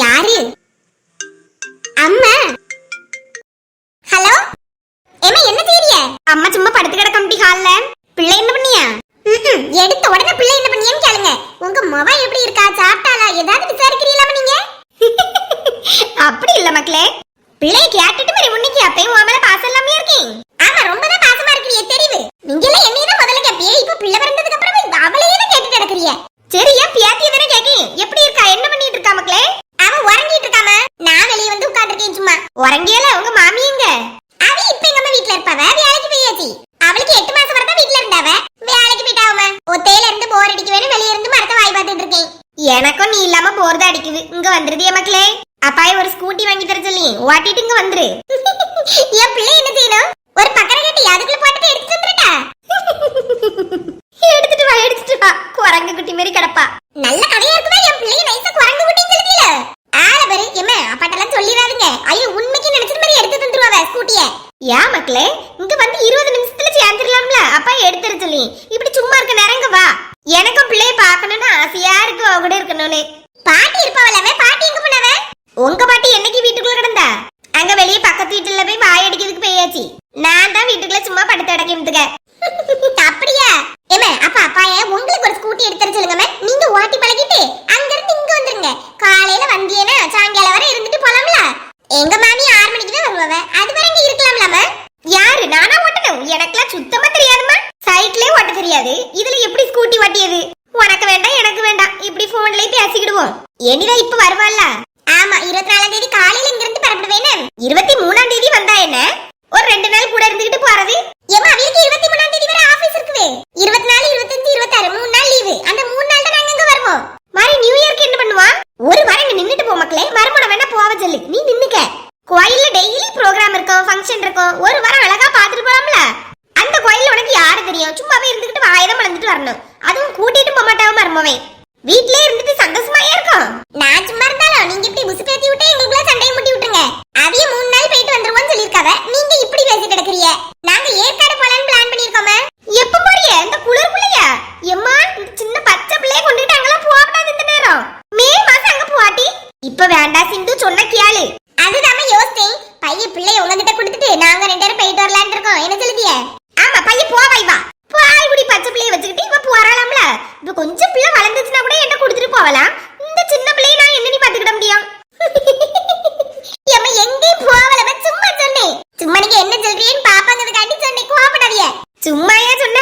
யாரு? அம்மா? ஹலோ? ஏமா என்ன தெரிய அம்மா சும்மா படுத்து கிடக்க முடி ஹால்ல. பிள்ளை என்ன பண்ணியா? எடுத்த உடனே பிள்ளை என்ன பண்ணியான்னு கேளுங்க. உங்க மவ எப்படி இருக்கா? சாப்பிட்டாளா? ஏதாவது விசாரிக்கிறீங்களா நீங்க? அப்படி இல்ல மக்களே. பிள்ளைக்கு கேட்டுட்டு மாதிரி முன்னைக்கு அப்பயும் உன் மேல பாசம் இல்லாம இருக்கேன் ஆமா ரொம்ப தான் பாசமா இருக்கிறீங்க தெரியுது நீங்க எல்லாம் என்னைய தான் முதல்ல கேப்பியே இப்ப பிள்ளை பிறந்ததுக்கு அப்புறம் அவளையே தான் கேட்டுட்டு கிடக்குறீங்க சரி ஏன் பியாத்திய தானே கேக்கேன் எப்படி இருக்கா என்ன பண்ணிட்டு இருக்கா மக்களே அவ உறங்கிட்டு இருக்காம நான் வெளிய வந்து உட்கார்ந்திருக்கேன் சும்மா உறங்கியல உங்க மாமி எங்க அவ இப்ப எங்க அம்மா வீட்ல இருப்பாவ வேலைக்கு போயாச்சு அவளுக்கு எட்டு மாசம் வரைக்கும் வீட்ல இருந்தாவ வேலைக்கு போயிட்டாவ ஒத்தையில இருந்து போர் அடிக்கவேன்னு வெளிய இருந்து மரத்த வாய் பார்த்துட்டு இருக்கேன் எனக்கும் நீ இல்லாம போர் அடிக்குது. இங்க வந்துருது என் மக்களே. அப்பாய் ஒரு ஸ்கூட்டி வாங்கி தர சொல்லி. ஓட்டிட்டு இங்க வந்துரு. என் பிள்ளை என்ன செய்யணும்? ஒரு பக்கரை கட்டி அதுக்குள்ள போட்டுட்டு எடுத்துட்டு வந்துருட்டா எடுத்துட்டு வா எடுத்துட்டு வா. குரங்கு குட்டி மாதிரி கிடப்பா. நல்ல கதையா இருக்குதா என் பிள்ளைய நைஸா குரங்கு குட்டி சொல்லுதீல? ஆள பாரு எம்மா அப்பாட்டெல்லாம் சொல்லிடாதீங்க. ஐயோ உண்மைக்கு நினைச்சது மாதிரி எடுத்து தந்துருவாங்க ஸ்கூட்டிய ஏன் மக்களே இங்க வந்து இருபது நிமிஷத்துல சேர்ந்துடலாம்ல. அப்பா எடுத்துரு சொல்லி. இப்படி சும்மா இருக்க நேரங்க வா. எனக்கும் பிள்ளைய பார்க்கணும்னு ஆசையா இருக்கு அவ கூட இருக்கணும்னு. பாட்டி இருப்பாவலவே பாட்டி எங்க போனவ? உங்க பாட்டி என்னைக்கு வீட்டுக்குள்ள கிடந்தா? அங்க வெளியே பக்கத்து வீட்டுல போய் வாய் அடிக்கிறதுக்கு போயாச்சு. நான் தான் வீட்டுக்குள்ள சும்மா படுத்து அடக்கிட்டுக்க அப்படியா ஏமே அப்பா அப்பாயே உங்களுக்கு ஒரு ஸ்கூட்டி எடுத்து தர சொல்லுங்க நீங்க ஓட்டி பழகிட்டு அங்க இருந்து இங்க வந்துருங்க காலையில வந்தியேனா சாயங்காலம் வரை இருந்துட்டு போலாம்ல எங்க மாமி ஆறு மணிக்கு தான் வருவாவ அது வரை இங்க இருக்கலாம்லாம யாரு நானா ஓட்டணும் எனக்குலாம் சுத்தமா தெரியாதுமா சைட்லயே ஓட்ட தெரியாது இதுல எப்படி ஸ்கூட்டி ஓட்டியது உனக்கு வேண்டாம் எனக்கு வேண்டாம் இப்படி போன்லயே பேசிக்கிடுவோம் எனிதா இப்ப வருவாள்ல ஆமா இருபத்தி நாலாம் தேதி காலையில இங்க இருந்து பரப்பிடுவேன்னு இருபத்தி மூணாம் தேதி வந்தா என்ன ஒரு ரெண்டு நாள் கூட இருந்துகிட்டு போறது ஏமா அவளுக்கு இருபத்தி மூணாம் தேதி வரை ஆபீஸ் இருக்குது இருபத்தி நாலு இருபத்தஞ்சு இருபத்தாறு மூணு நாள் லீவு அந்த மூணு நாள் தான் நாங்க இங்க வருவோம் மாதிரி நியூ இயர்க்கு என்ன பண்ணுவா ஒரு வாரம் இங்க நின்னுட்டு போ மக்களே மறுமணம் வேணா போவ சொல்லு நீ நின்னுக்க கோயில்ல டெய்லி ப்ரோக்ராம் இருக்கும் ஃபங்க்ஷன் இருக்கும் ஒரு வாரம் அழகா பாத்துட்டு போலாம்ல அந்த கோயில்ல உனக்கு யாரு தெரியும் சும்மாவே இருந்துகிட்டு வாயதான் மலர்ந்துட்டு வரணும் அதுவும் கூட்டிட்டு போக மாட்டாவ மருமவே வீட்லயே இருந்துட்டு சந்தோஷமாயே இருக்கும் நான் சும்மா இருந்தாலும் நீங்க இப்படி புசு பேத்தி விட்டு எங்களுக்குள்ள சண்டையை முட்டி விட்டுருங்க அதைய மூணு நாள் போயிட்டு வந்துருவோம்னு சொல்லிருக்காவ நீங்க இப்படி பேசி கிடக்குறீங்க நாங்க ஏற்காடு போலான்னு பிளான் பண்ணிருக்கோமே எப்ப போறிய இந்த குளிர்குள்ளயா எம்மா இந்த சின்ன பச்சை பிள்ளைய கொண்டுட்டு அங்கெல்லாம் போகக்கூடாது இந்த நேரம் மே மாசம் அங்க போவாட்டி இப்ப வேண்டாம் சிந்து சொன்ன கேளு அதுதாம யோசித்தேன் பையன் பிள்ளைய உங்ககிட்ட கொடுத்துட்டு நாங்க ரெண்டு பேரும் போயிட்டு வரலான்னு இருக்கோம் என்ன சொல்லுதிய ஆமா பையன் போவாய் வா பாய் குடி பச்சை பிள்ளைய வச்சுக்கிட்டு இப்ப போறாளாம்ல இப்ப கொஞ்சம் பிள்ளை வளர்ந்துச்சுன்னா கூட என்ன கொடுத்துட்டு போகலாம் இந்த சின்ன பிள்ளைய நான் என்ன நீ பாத்துக்கிட முடியும்? எம்மா எங்கேயும் போகலமா சும்மா சொன்னேன் சும்மா நீங்க என்ன சொல்றீங்கன்னு பாப்பாங்கிறதுக்காண்டி சொன்னேன் கோவப்படாதீங்க. சும்மாயா சொன்ன?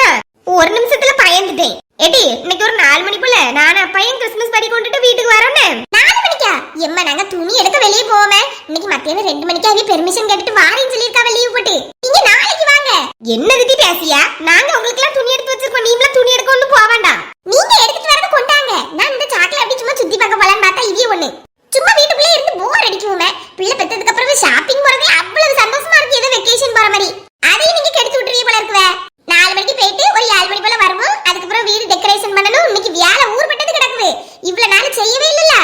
ஒரு நிமிஷத்துல பயந்துட்டேன். ஏடி இன்னைக்கு ஒரு நாலு மணி போல நானும் அப்பையும் கிறிஸ்மஸ் படி கொண்டுட்டு வீட்டுக்கு வரோன்னு. நாலு மணிக்கா? எம்மா நாங்க துணி எடுக்க வெளியே போவோமே. இன்னைக்கு மத்தியானம் ரெண்டு மணிக்கு அவைய பெர்மிஷன் கேட்டுட்டு வாரேன்னு சொல்லியிருக்காவ லீவ் போட்டு. நீங்க நாளைக்கு வாங்க. என்ன திட்டி பேசியா நாங்க உங்களுக்கு எல்லாம் துணி எடுத்து வச்சிருக்கோம் நீங்களும் துணி எடுக்க ஒண்ணு போக வேண்டாம் நீங்க எடுத்துட்டு வரது கொண்டாங்க நான் இந்த சாக்கில் அப்படி சும்மா சுத்தி பார்க்க போலான்னு பார்த்தா இதே ஒண்ணு சும்மா வீட்டுக்குள்ளே இருந்து போர் அடிக்குமே பிள்ளை பெத்ததுக்கு அப்புறம் ஷாப்பிங் போறதே அவ்வளவு சந்தோஷமா இருக்கு ஏதோ வெக்கேஷன் போற மாதிரி அதையும் நீங்க கெடுத்து விட்டுறீங்க போல இருக்குவே நாலு மணிக்கு போயிட்டு ஒரு ஏழு மணி போல வருவோம் அதுக்கப்புறம் வீடு டெக்கரேஷன் பண்ணணும் இன்னைக்கு வேலை ஊர்பட்டது கிடக்குது இவ்வளவு நாள் செய்யவே இல்லல்ல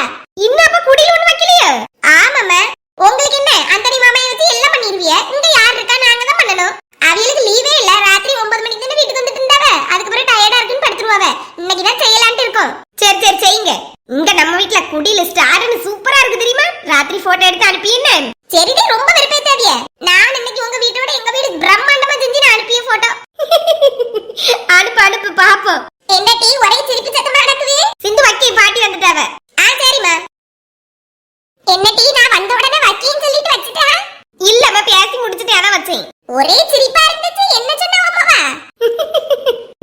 இன்னும் அப்ப குடியில ஒண்ணு வைக்கலையோ ஆமாம உங்களுக்கு என்ன அந்தனி மாமையை வச்சு எல்லாம் பண்ணிருவிய இங்க யார் இருக்கா நாங்க தான் பண்ணணும் அவங்களுக்கு லீவே இல்ல ராத்திரி ஒன்பது மணிக்கு தானே வீட்டுக்கு வந்துட்டு இருந்தாவ அதுக்கப்புறம் டயர்டா இருக்குன்னு படுத்துருவாவ இன்னைக்கு தான் செய்யலான்ட்டு இருக்கோம் சரி சரி செய்யுங்க இங்க நம்ம வீட்ல குடியில ஸ்டார்னு சூப்பரா இருக்கு தெரியுமா ராத்திரி போட்டோ எடுத்து அனுப்பின்னு. சரிடி ரொம்ப வெறுப்பேத்தாதிய. நான் இன்னைக்கு உங்க வீட்டோட எங்க வீடு பிரம்மாண்டமா செஞ்சு நான் அனுப்பிய போட்டோ அனுப்பு அனுப்பு பாப்போம். என்ன டீ ஒரே சிரிப்பு சத்தமா நடக்குது சிந்து வக்கி பாட்டி வந்துட்டாவ. ஆ சரிம்மா. என்ன டீ நான் வந்த உடனே வக்கீன்னு சொல்லிட்டு வச்சுட்டேன் இல்லம்மா பேசி முடிச்சிட்டு அதான் வச்சேன். ஒரே சிரிப்பா இருந்துச்சு என்ன சொன்னா அம்மாவா?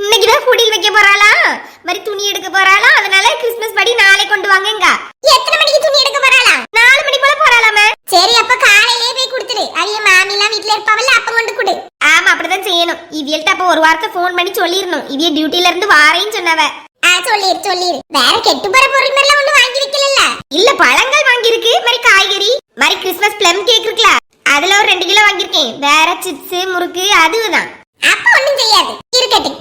இன்னைக்கு தான் குடில் வைக்க போறாளா? மாதிரி துணி எடுக்க போறாளா? அதனால கிறிஸ்மஸ் படி நாளை கொண்டு வாங்கங்க. எத்தனை மணிக்கு துணி எடுக்க போறாளா நாலு மணி போல போறாளாமே சரி அப்ப காலையிலே போய் கொடுத்துரு அவிய மாமி எல்லாம் வீட்ல இருப்பாவல்ல அப்ப கொண்டு கொடு ஆமா அப்படிதான் செய்யணும் ஒரு வாரத்தை ஃபோன் பண்ணி சொல்லிரணும் இவிய டியூட்டில இருந்து வாரேன்னு சொன்னவ. ஆ சொல்லிரு சொல்லிரு வேற கெட்டு போற பொருள் மாதிரிலாம் ஒண்ணும் வாங்கி வைக்கல இல்ல பழங்கள் வாங்கி இருக்கு மாதிரி காய்கறி மாதிரி கிறிஸ்மஸ் பிளம் கேக் இருக்குல்ல அதுல ஒரு ரெண்டு கிலோ வாங்கியிருக்கேன். வேற சிப்ஸ் முறுக்கு அதுதான் அப்ப ஒண்ணும் செய்யாது. இருக்கட்டும்.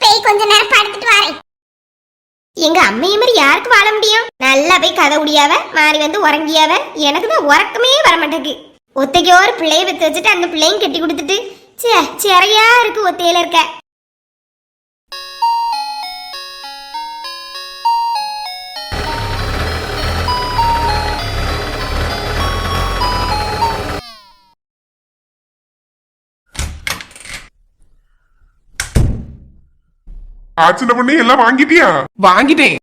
போய் கொஞ்ச நேரம் படுத்துட்டு வரேன். எங்க அம்மைய மாதிரி யாருக்கு வாழ முடியும்? நல்லா போய் கதை உடியாவ மாறி வந்து உறங்கியாவ எனக்கு தான் உறக்கமே வர மாட்டேங்குது ஒத்தைக்கு ஒரு பிள்ளைய வித்து வச்சுட்டு அந்த பிள்ளையும் கட்டி கொடுத்துட்டு சே சிறையா இருக்கு ஒத்தையில இருக்க. ஆச்சுல பண்ணி எல்லாம் வாங்கிட்டியா? வாங்கிட்டேன்.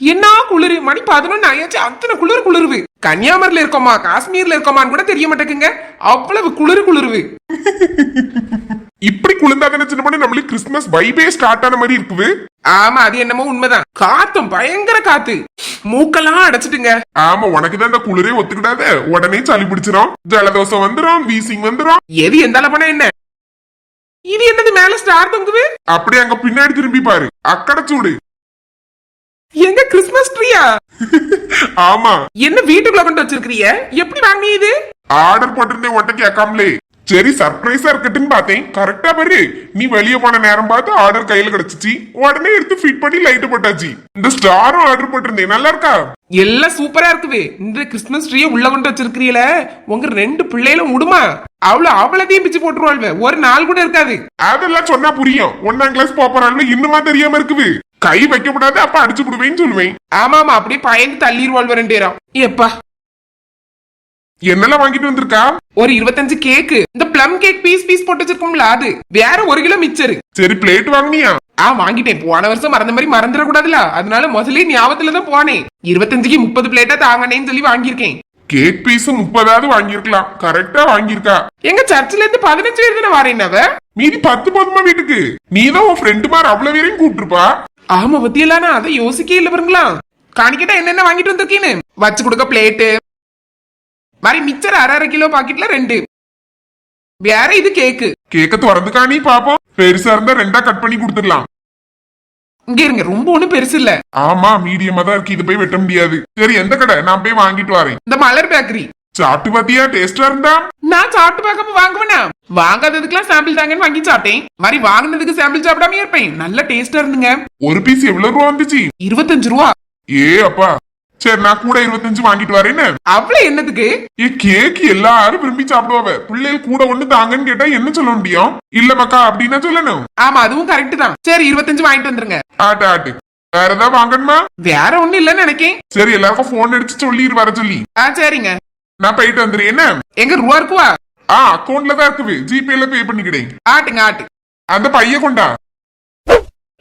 என்ன குளிர்? மணி பதினொன்னு ஆயாச்சு. அத்தனை குளிர் குளிர்வு கன்னியாகுமரியில இருக்கோமா காஷ்மீர்ல இருக்கோமான்னு கூட தெரிய மாட்டேங்குங்க. அவ்வளவு குளிர் குளிருவு. இப்படி குளிர்ந்தாதானே சின்ன பொண்ணு நம்மளுக்கு கிறிஸ்துமஸ் வைபே ஸ்டார்ட் ஆன மாதிரி இருக்குது. ஆமா அது என்னமோ உண்மைதான். காத்தும் பயங்கர காத்து. மூக்கெல்லாம் அடைச்சிட்டுங்க. ஆமா உனக்கு தான் இந்த குளிரே ஒத்துக்கிடாத. உடனே சளி பிடிச்சிரும் ஜலதோஷம் வந்துரும் வீசிங் வந்துரும். எது எந்த அளவுனா என்ன? இது என்னது மேல ஸ்டார் தொங்குது? அப்படியே அங்க பின்னாடி திரும்பி பாரு. அக்கடை சூடு. எங்க கிறிஸ்மஸ் ட்ரீயா? ஆமா. என்ன வீட்டுக்குள்ள கொண்டு வச்சிருக்கிறிய எப்படி வாங்கினீ இது? ஆர்டர் போட்டிருந்தேன் உன்ட்ட கேட்காமலே. சரி சர்ப்ரைஸா இருக்கட்டுன்னு பார்த்தேன். கரெக்டா பாரு. நீ வெளிய போன நேரம் பார்த்து ஆர்டர் கையில கிடைச்சிச்சு. உடனே எடுத்து ஃபிட் பண்ணி லைட் போட்டாச்சு. இந்த ஸ்டாரும் ஆர்டர் போட்டிருந்தேன். நல்லா இருக்கா? எல்லாம் சூப்பரா இருக்குது இந்த கிறிஸ்மஸ் ட்ரீய உள்ள கொண்டு வச்சிருக்கிறீல? உங்க ரெண்டு பிள்ளைகளும் விடுமா அவ்வளவு அவ்வளதையும் பிச்சு போட்டுருவாள்வ. ஒரு நாள் கூட இருக்காது. அதெல்லாம் சொன்னா புரியும். ஒன்னாம் கிளாஸ் போறாங்க இன்னுமா தெரியாம இருக்குது கை வைக்கப்படாது அப்ப அடிச்சு விடுவேன்னு சொல்லுவேன். ஆமா ஆமா அப்படியே பயந்து தள்ளிடுவாள்வ ரெண்டு பேரும். எப்பா என்னெல்லாம் வாங்கிட்டு வந்திருக்கா? ஒரு இருபத்தஞ்சு கேக்கு இந்த பிளம் கேக் பீஸ் பீஸ் போட்டு வச்சிருக்கோம்ல அது. வேற ஒரு கிலோ மிச்சரு சரி பிளேட் வாங்கினியா? ஆ வாங்கிட்டேன். போன வருஷம் மறந்த மாதிரி மறந்துட கூடாதுல அதனால முதல்ல ஞாபகத்துல தான் போனேன். இருபத்தஞ்சுக்கு முப்பது பிளேட்டா தாங்கனேன்னு சொல்லி வாங்கியிருக்கேன். கேக் பீஸ் முப்பதாவது வாங்கியிருக்கலாம். கரெக்டா வாங்கியிருக்கா? எங்க சர்ச்சில இருந்து பதினஞ்சு பேர் தானே வரேன் அவ? மீதி பத்து போதுமா வீட்டுக்கு? நீதான் உன் ஃப்ரெண்டு மாதிரி அவ்வளவு பேரையும் கூப்பிட்டுருப்பா? ஆமா பத்தியெல்லாம் நான் அதை யோசிக்கவே இல்ல பாருங்களா. காணிக்கிட்ட என்னென்ன வாங்கிட்டு வந்திருக்கீன்னு? வச்சு கொடுக்க பிளேட்டு மாதிரி மிச்சர் அரை அரை கிலோ பாக்கெட்ல ரெண்டு. வேற இது கேக்கு கேக்க திறந்து காணி பாப்போம். பெருசா இருந்தா ரெண்டா கட் பண்ணி கொடுத்துடலாம். இங்க இருங்க ரொம்ப ஒண்ணும் பெருசு இல்ல. ஆமா மீடியமா தான் இருக்கு. இது போய் வெட்ட முடியாது. சரி எந்த கடை? நான் போய் வாங்கிட்டு வரேன். இந்த மலர் பேக்கரி சாப்பிட்டு பாத்தியா? டேஸ்டா இருந்தா? நான் சாப்பிட்டு பார்க்க வாங்குவேனா? வாங்காததுக்கெல்லாம் சாம்பிள் தாங்கன்னு வாங்கி சாப்பிட்டேன். மாதிரி வாங்கினதுக்கு சாம்பிள் சாப்பிடாம இருப்பேன். நல்ல டேஸ்டா இருந்துங்க. ஒரு பீஸ் எவ்வளவு ரூபா வந்துச்சு? இருபத்தஞ்சு ரூபா. ஏ அப்பா. சரி நான் கூட இருபத்தஞ்சு வாங்கிட்டு வரேன்னு அவ்வளவு என்னதுக்கு ஏ கேக் எல்லாரும் விரும்பி சாப்பிடுவாவ. பிள்ளைகள் கூட ஒண்ணு தாங்கன்னு கேட்டா என்ன சொல்ல முடியும்? இல்ல மக்கா அப்படின்னா சொல்லணும். ஆமா அதுவும் கரெக்ட் தான். சரி இருபத்தஞ்சு வாங்கிட்டு வந்துருங்க. ஆட்டு ஆட்டு. வேற ஏதாவது வாங்கணுமா? வேற ஒண்ணும் இல்லைன்னு நினைக்கேன். சரி எல்லாருக்கும் போன் அடிச்சு சொல்லிடு வர சொல்லி. ஆ சரிங்க. நான் போயிட்டு வந்துடுறேன். என்ன? எங்க ரூபா இருக்குவா? ஆ அக்கௌண்ட்ல தான் இருக்குது. ஜிபேல பே பண்ணிக்கிடேன் ஆட்டுங்க ஆட்டு. அந்த பைய கொண்டா?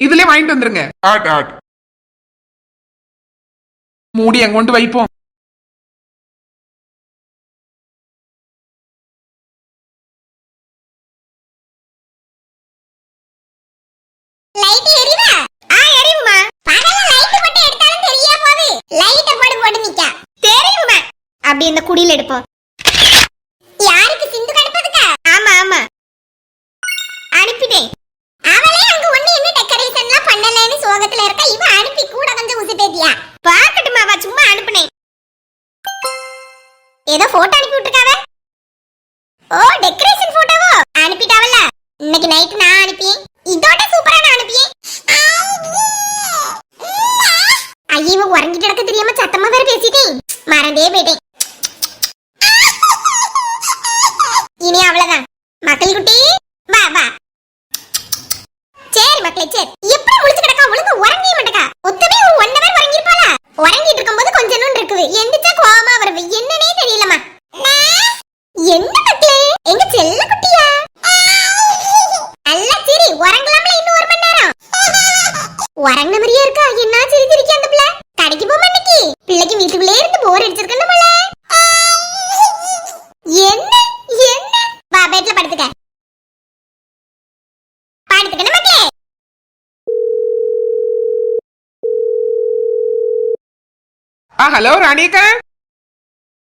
இதுலயே வாங்கிட்டு வந்துருங்க. ஆட்டு ஆட்டு. மூடி எங்கொண்டு தெரியுமா அப்படி இந்த குடியில் எடுப்போம் யாருக்கு சிந்து கடுப்பதுக்கா ஆமா ஆமா அனுப்பிட்டேன் அவளே அங்க ஒண்ணு என்ன டெக்கரேஷன்லாம் பண்ணலன்னு சோகத்துல இருக்கா இவ அனுப்பி கூட கொஞ்சம் உசுப்பேத்தியா பாக்கட்டுமா அவ சும்மா அனுப்புனேன் ஏதோ போட்டோ அனுப்பி விட்டுருக்காவ? ஓ டெக்கரேஷன் போட்டோவோ அனுப்பிட்டாவல்ல. இன்னைக்கு நைட் நான் அனுப்பி இதோட சூப்பரா நான் அனுப்பி ஐயோ. இவ உறங்கிட்டு கிடக்க தெரியாம சத்தமா வேற பேசிட்டேன். மறந்தே போயிட்டேன். இனி அவ்வளவுதான். மக்கள் குட்டி வா வா. சரி மக்களே சரி. ஹலோ ராணியக்கா.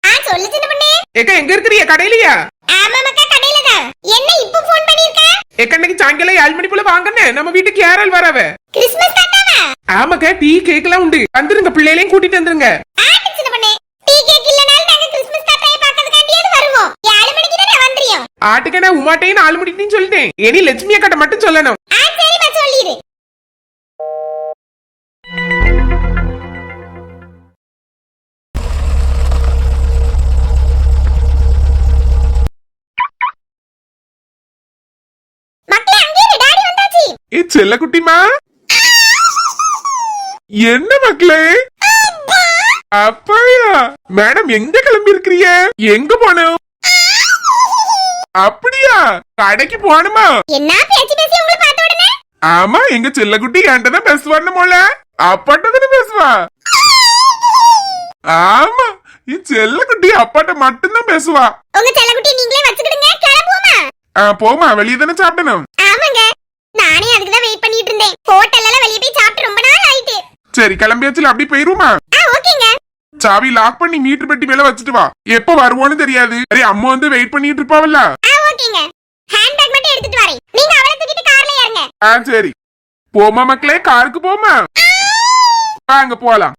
ஆ சொல்லு சின்ன பொண்ணு. ஏக்கா எங்க இருக்கிறீங்க? கடையிலயா? ஆமா மக்கா கடையில தான். என்ன இப்போ ஃபோன் பண்ணிருக்க ஏக்கா இன்னைக்கு சாயங்காலம் ஏழு மணி போல வாங்கன்னு நம்ம வீட்டுக்கு யாரால் வரவ? கிறிஸ்மஸ் தாத்தாவா ஆமாக்கா டீ கேக் எல்லாம் உண்டு. வந்துருங்க பிள்ளைகளையும் கூட்டிட்டு வந்துருங்க. ஆட்டு சின்ன பொண்ணு. டீ கேக் இல்லனாலும் நாங்க கிறிஸ்மஸ் தாத்தாயை பார்க்கிறதுக்காண்டியாவது வருவோம். ஏழு மணிக்கு தானே வந்துறியோம் ஆட்டுக்கா நான் உமாட்டையும் நாலு மணிக்கு சொல்லிட்டேன். இனி லட்சுமி அக்காட்ட மட்டும் சொல்லணும். செல்ல குட்டிமா என்ன மக்களே? அப்பாயா மேடம் எங்க கிளம்பி இருக்கிறீங்க எங்க போனோம்? அப்படியா? கடைக்கு போகணுமா? என்ன பேச்சு பேசி உங்களை பார்த்த உடனே? ஆமா எங்க செல்லக்குட்டி என்கிட்ட தான் பேசுவான்னு போல. அப்பாட்ட தானே பேசுவா ஆமா என் செல்லக்குட்டி அப்பாட்ட மட்டும்தான் பேசுவா உங்க செல்லக்குட்டி நீங்களே வச்சுக்கிடுங்க கிளம்புவோமா? போமா வெளியே தானே சாப்பிடணும். நானே அதுக்கு தான் வெயிட் பண்ணிட்டு இருந்தேன். ஹோட்டல்ல எல்லாம் வெளிய போய் சாப்பிட்டு ரொம்ப நாள் ஆயிட்டு. சரி கிளம்பியாச்சுல அப்படி போயிருமா? ஆ ஓகேங்க. சாவி லாக் பண்ணி மீட்டர் பெட்டி மேல வச்சுட்டு வா. எப்ப வருவோன்னு தெரியாது. சரி அம்மா வந்து வெயிட் பண்ணிட்டு இருப்பாவல்ல? ஆ ஓகேங்க. ஹேண்ட்பேக் மட்டும் எடுத்துட்டு வரேன். நீங்க அவளை தூக்கிட்டு கார்ல ஏறுங்க. ஆ சரி. போமா மக்களே காருக்கு போமா வாங்க போலாம்.